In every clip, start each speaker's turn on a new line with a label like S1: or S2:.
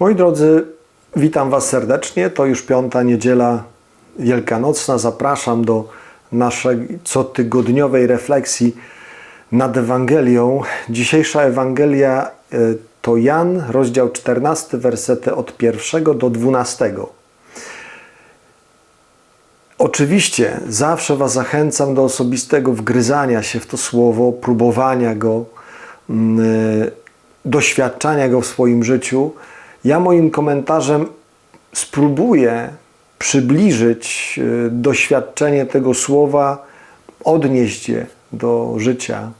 S1: Moi drodzy, witam Was serdecznie. To już piąta niedziela wielkanocna. Zapraszam do naszej cotygodniowej refleksji nad Ewangelią. Dzisiejsza Ewangelia e, to Jan, rozdział 14, wersety od 1 do 12. Oczywiście zawsze Was zachęcam do osobistego wgryzania się w to słowo, próbowania go, mm, e, doświadczania go w swoim życiu. Ja moim komentarzem spróbuję przybliżyć e, doświadczenie tego słowa, odnieść je do życia.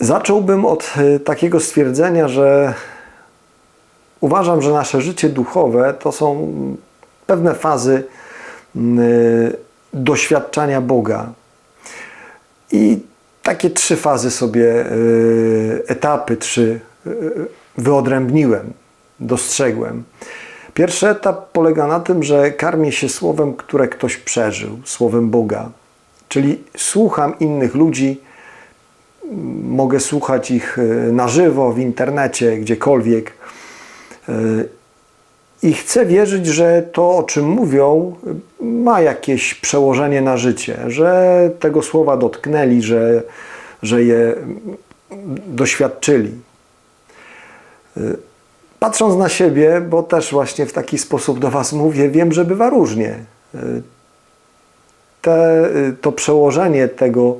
S1: Zacząłbym od e, takiego stwierdzenia, że uważam, że nasze życie duchowe to są pewne fazy mm, y, doświadczania Boga. I takie trzy fazy sobie, y, etapy trzy y, wyodrębniłem, dostrzegłem. Pierwszy etap polega na tym, że karmię się słowem, które ktoś przeżył, słowem Boga. Czyli słucham innych ludzi, mogę słuchać ich na żywo, w internecie, gdziekolwiek i chcę wierzyć, że to, o czym mówią, ma jakieś przełożenie na życie, że tego słowa dotknęli, że, że je doświadczyli. Patrząc na siebie, bo też właśnie w taki sposób do Was mówię, wiem, że bywa różnie. Te, to przełożenie tego,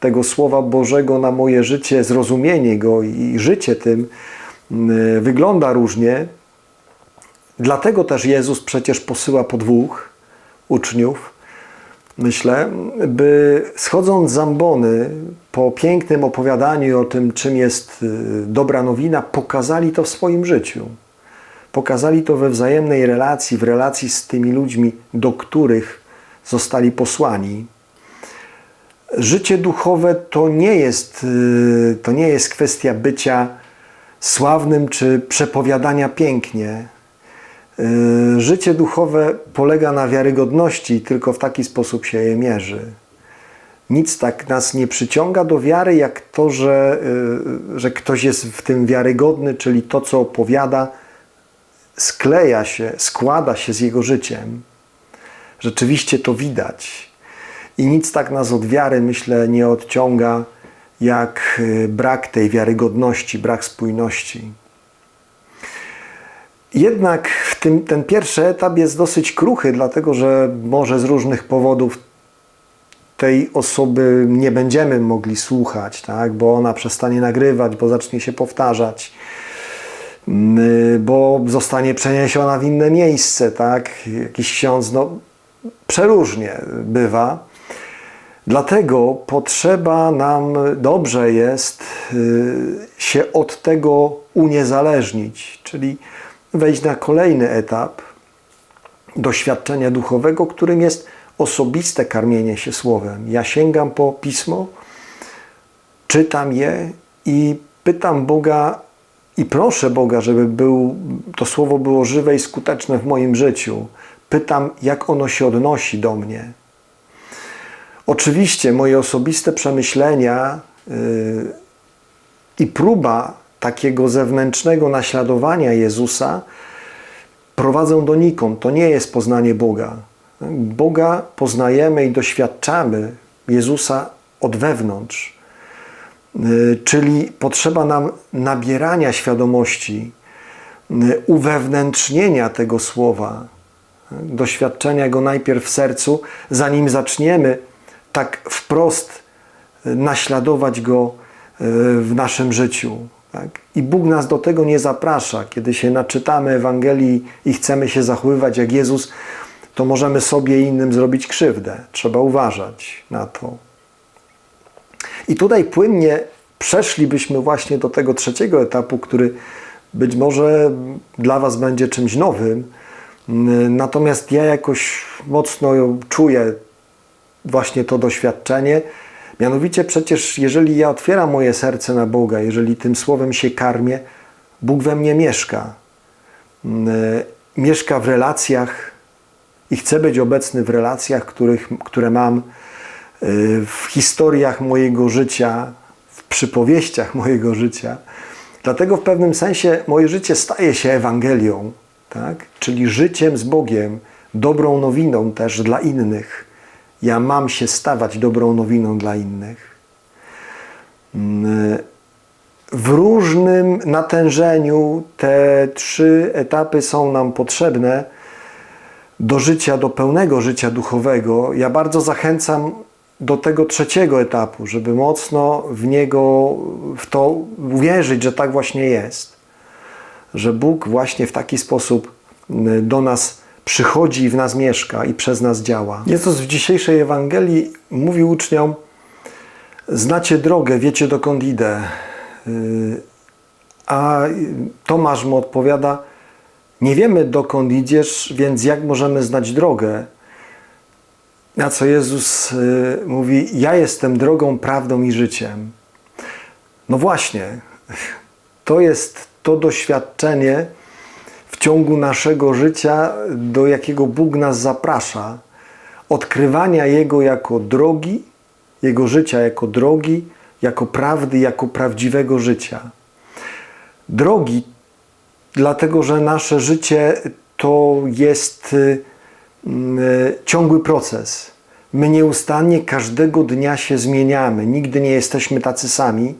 S1: tego Słowa Bożego na moje życie, zrozumienie go i życie tym wygląda różnie. Dlatego też Jezus przecież posyła po dwóch uczniów, myślę, by schodząc z ambony po pięknym opowiadaniu o tym, czym jest y, dobra nowina, pokazali to w swoim życiu. Pokazali to we wzajemnej relacji, w relacji z tymi ludźmi, do których zostali posłani. Życie duchowe to nie jest, y, to nie jest kwestia bycia sławnym czy przepowiadania pięknie życie duchowe polega na wiarygodności i tylko w taki sposób się je mierzy. Nic tak nas nie przyciąga do wiary, jak to, że, y, że ktoś jest w tym wiarygodny, czyli to, co opowiada, skleja się, składa się z jego życiem. Rzeczywiście to widać. I nic tak nas od wiary, myślę, nie odciąga, jak y, brak tej wiarygodności, brak spójności. Jednak tym, ten pierwszy etap jest dosyć kruchy, dlatego że może z różnych powodów tej osoby nie będziemy mogli słuchać, tak? bo ona przestanie nagrywać, bo zacznie się powtarzać, mm, bo zostanie przeniesiona w inne miejsce, tak? Jakiś ksiądz, no przeróżnie bywa. Dlatego potrzeba nam, dobrze jest y, się od tego uniezależnić, czyli wejść na kolejny etap doświadczenia duchowego, którym jest osobiste karmienie się słowem. Ja sięgam po pismo, czytam je i pytam Boga i proszę Boga, żeby był, to słowo było żywe i skuteczne w moim życiu. Pytam, jak ono się odnosi do mnie. Oczywiście moje osobiste przemyślenia yy, i próba takiego zewnętrznego naśladowania Jezusa prowadzą donikąd. To nie jest poznanie Boga. Boga poznajemy i doświadczamy Jezusa od wewnątrz. Y, czyli potrzeba nam nabierania świadomości, y, uwewnętrznienia tego słowa, doświadczenia go najpierw w sercu, zanim zaczniemy tak wprost y, naśladować go w naszym życiu. Tak? I Bóg nas do tego nie zaprasza. Kiedy się naczytamy Ewangelii i chcemy się zachowywać jak Jezus, to możemy sobie i innym zrobić krzywdę. Trzeba uważać na to. I tutaj płynnie przeszlibyśmy właśnie do tego trzeciego etapu, który być może dla Was będzie czymś nowym. Natomiast ja jakoś mocno czuję właśnie to doświadczenie Mianowicie przecież jeżeli ja otwieram moje serce na Boga, jeżeli tym słowem się karmię, Bóg we mnie mieszka. Mm, e, mieszka w relacjach i chce być obecny w relacjach, których, które mam, e, w historiach mojego życia, w przypowieściach mojego życia. Dlatego w pewnym sensie moje życie staje się Ewangelią, tak? czyli życiem z Bogiem, dobrą nowiną też dla innych. Ja mam się stawać dobrą nowiną dla innych. Mm, W różnym natężeniu te trzy etapy są nam potrzebne do życia, do pełnego życia duchowego. Ja bardzo zachęcam do tego trzeciego etapu, żeby mocno w niego, w to uwierzyć, że tak właśnie jest. Że Bóg właśnie w taki sposób mm, do nas przychodzi i w nas mieszka i przez nas działa. Jezus w dzisiejszej Ewangelii mówi uczniom: Znacie drogę, wiecie dokąd idę. Yy, A Tomasz mu odpowiada: Nie wiemy dokąd idziesz, więc jak możemy znać drogę? Na co Jezus y, mówi: Ja jestem drogą, prawdą i życiem. No właśnie, to jest to doświadczenie ciągu naszego życia, do jakiego Bóg nas zaprasza. Odkrywania Jego jako drogi, Jego życia jako drogi, jako prawdy, jako prawdziwego życia. Drogi, dlatego że nasze życie to jest y, y, ciągły proces. My nieustannie każdego dnia się zmieniamy, nigdy nie jesteśmy tacy sami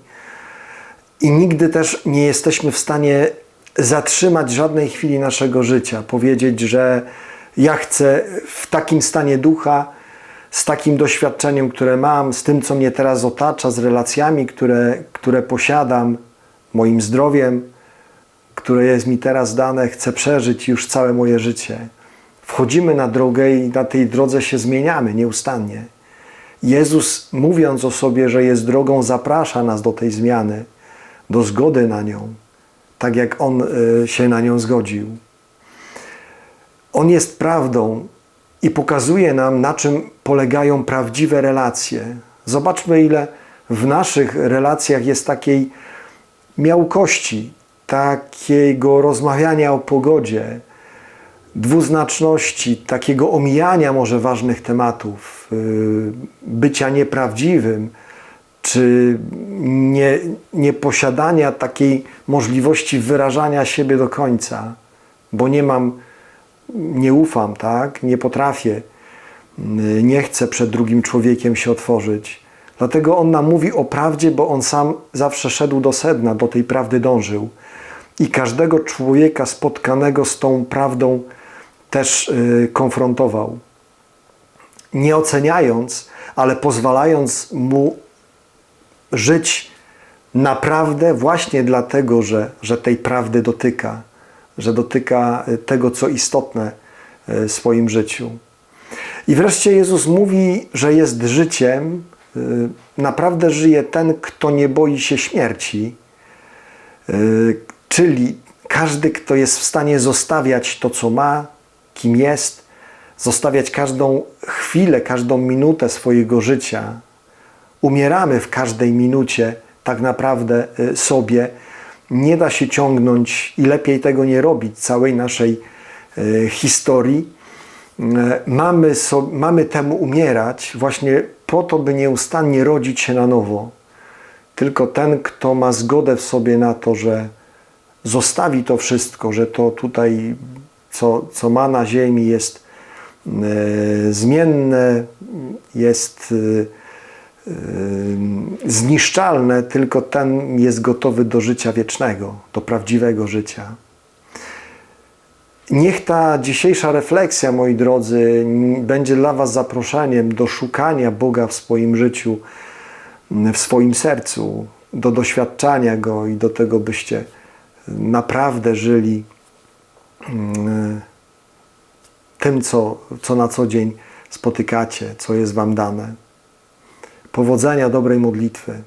S1: i nigdy też nie jesteśmy w stanie zatrzymać żadnej chwili naszego życia, powiedzieć, że ja chcę w takim stanie ducha, z takim doświadczeniem, które mam, z tym, co mnie teraz otacza, z relacjami, które, które posiadam, moim zdrowiem, które jest mi teraz dane, chcę przeżyć już całe moje życie. Wchodzimy na drogę i na tej drodze się zmieniamy nieustannie. Jezus, mówiąc o sobie, że jest drogą, zaprasza nas do tej zmiany, do zgody na nią, tak jak On y, się na nią zgodził. On jest prawdą i pokazuje nam, na czym polegają prawdziwe relacje. Zobaczmy, ile w naszych relacjach jest takiej miałkości, takiego rozmawiania o pogodzie, dwuznaczności, takiego omijania może ważnych tematów, yy, bycia nieprawdziwym, czy nie, nieposiadania takiej możliwości wyrażania siebie do końca, bo nie mam, nie ufam, tak, nie potrafię, nie chcę przed drugim człowiekiem się otworzyć. Dlatego on nam mówi o prawdzie, bo on sam zawsze szedł do sedna, do tej prawdy dążył. I każdego człowieka spotkanego z tą prawdą też yy, konfrontował. Nie oceniając, ale pozwalając mu żyć naprawdę właśnie dlatego, że, że tej prawdy dotyka, że dotyka tego, co istotne w swoim życiu. I wreszcie Jezus mówi, że jest życiem, naprawdę żyje ten, kto nie boi się śmierci, czyli każdy, kto jest w stanie zostawiać to, co ma, kim jest, zostawiać każdą chwilę, każdą minutę swojego życia. Umieramy w każdej minucie tak naprawdę sobie. Nie da się ciągnąć i lepiej tego nie robić całej naszej historii. Mamy, so, mamy temu umierać właśnie po to, by nieustannie rodzić się na nowo. Tylko ten, kto ma zgodę w sobie na to, że zostawi to wszystko, że to tutaj, co, co ma na ziemi, jest zmienne, jest zniszczalne, tylko ten jest gotowy do życia wiecznego, do prawdziwego życia. Niech ta dzisiejsza refleksja, moi drodzy, będzie dla Was zaproszeniem do szukania Boga w swoim życiu, w swoim sercu, do doświadczania Go i do tego, byście naprawdę żyli tym, co, co na co dzień spotykacie, co jest Wam dane. Powodzenia, dobrej modlitwy.